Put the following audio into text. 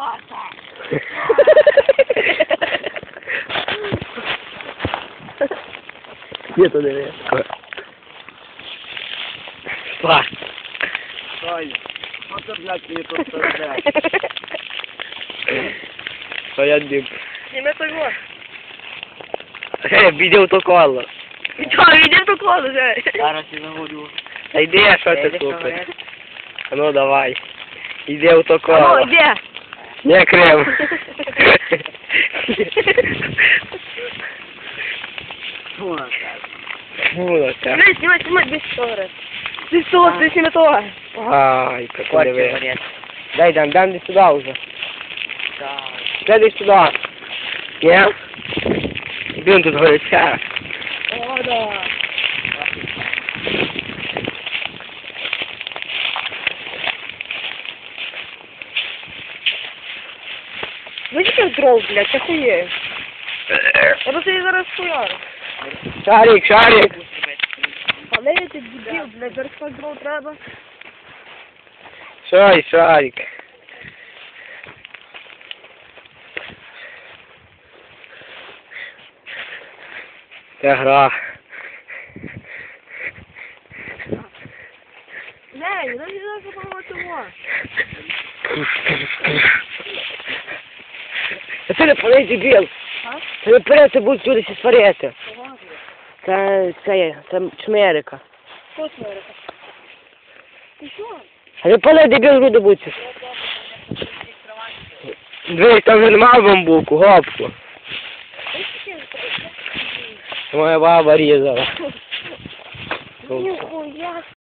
Спарта. Ні, то не ви. Спа. Ой, що це, блядь, мені тут переде? Що я див. Зніми того. Е, відео то коло. Чого, йдемо до колу вже. Зараз я загорю. Та йди, а що ти Йдеш, тут? говориш? Ну давай. Іди в то Алло, коло. де? Не крем. Фу, Фу, на це. Знімай, знімай, знімай, без стори. Без того, без зніми того. Ай, Хоче, подиви. говорить. Дай, дан, дан, іди сюди вже. Так. Дай, іди сюди. Ні? Іди он тут гориться. О, да. Ну тільки дров, блядь, охуєю. Я просто її зараз хуярю. Шарик, шарик. Але я ти дебіл, блядь, зараз так дров треба. Шарик, шарик. Це гра. Не, не дай не запам'ятати того. Це не палий дебіл. А? Це не перед, це будуть люди всі сварити. Це, це, є, це чмерика. Що смерека? Ти що? А не палий дебіл, люди будуть. Дивись, там вже немає бамбуку, гопку. Моя баба різала. Ніхуя